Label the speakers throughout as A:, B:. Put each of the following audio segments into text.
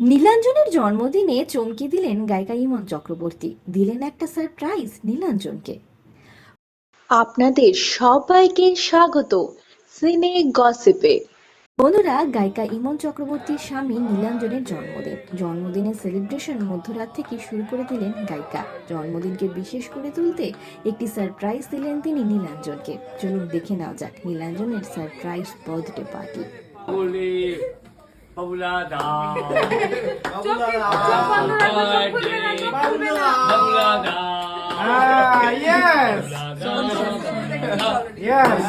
A: নীলাঞ্জনের জন্মদিনে চমকে দিলেন গায়িকা ইমন চক্রবর্তী। দিলেন একটা সারপ্রাইজ নীলাঞ্জনকে।
B: আপনাদের সবাইকে স্বাগত। সিনে গসিপে।
A: বন্ধুরা গায়িকা ইমন চক্রবর্তীর স্বামী নীলাঞ্জনের জন্মদিন। জন্মদিনের সেলিব্রেশন মধ্যরাত থেকে শুরু করে দিলেন গায়িকা। জন্মদিনকে বিশেষ করে তুলতে একটি সারপ্রাইজ দিলেন তিনি নীলাঞ্জনকে। চলুন দেখে নেওয়া যাক নীলাঞ্জনের surprise birthday party
C: yes, yes.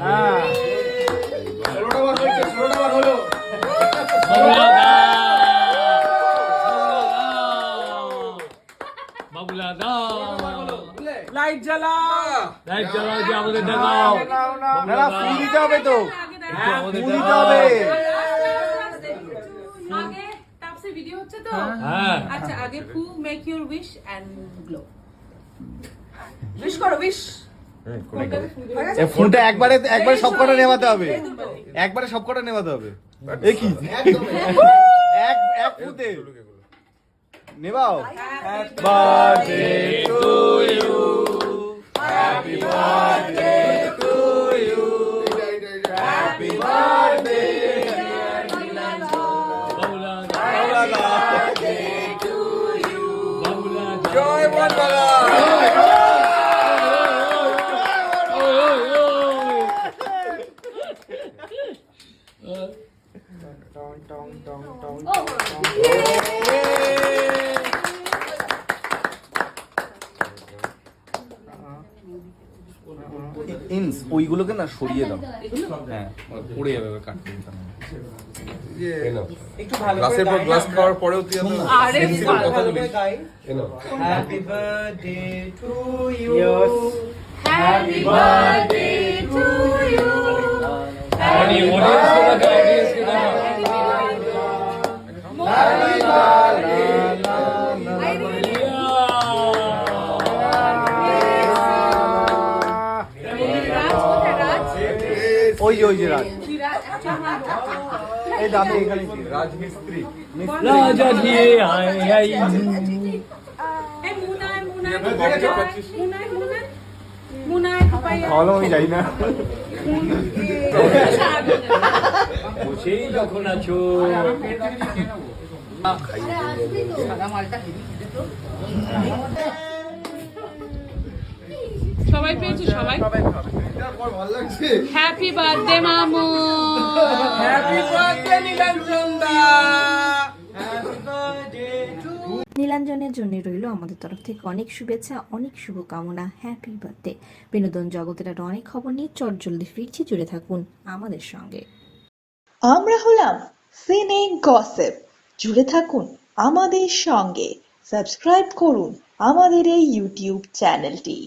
C: Ah. Light জ্বালা
D: লাইট জ্বালাও যে আমাদের দেখাও।
C: না না ফুল দিতে হবে তো।
D: একটু আমাদের
C: ফুল দিতে
D: দেখাও।
C: হবে।
E: আগে তাপসে ভিডিও হচ্ছে তো? আচ্ছা আগে হু make your wish and blow wish করো উইশ
C: ফোনটা একবারে একবারে সব কটা নেওয়াতে হবে। একবারে সব কটা নেওয়াতে হবে। এ কি এক এক ফুটে নেবাও birthday to you happy birthday to you happy birthday
D: Babula da Babula
C: ইনস ওইগুলোকে না সরিয়ে দাও। হ্যাঁ পড়ে যাবে কাটতে
F: গ্লাসের পর গ্লাস খাওয়ার পরেও তুই
E: আরে
F: sensitive কথা বলিস।
C: Happy birthday to you
E: happy birthday to you
C: ওই যে ওই যে রাজ। এই দামি এখানে
F: রাজমিস্ত্রি।
D: আয় আয়।
C: আমি যাই না।
D: বসেই যখন আছো।
E: সবাই পেয়েছে সবাই? হ্যাপি বার্থডে মামু।
C: হ্যাপি বার্থডে নীলাঞ্জন দা
A: নীলাঞ্জনের জন্য রইল আমাদের তরফ থেকে অনেক শুভেচ্ছা অনেক শুভকামনা। হ্যাপি বার্থডে বিনোদন জগতের আরও অনেক খবর নিয়ে চট জলদি ফিরছি জুড়ে থাকুন আমাদের সঙ্গে।
B: আমরা হলাম সিনে গসেপ জুড়ে থাকুন আমাদের সঙ্গে। সাবস্ক্রাইব করুন আমাদের এই ইউটিউব চ্যানেলটি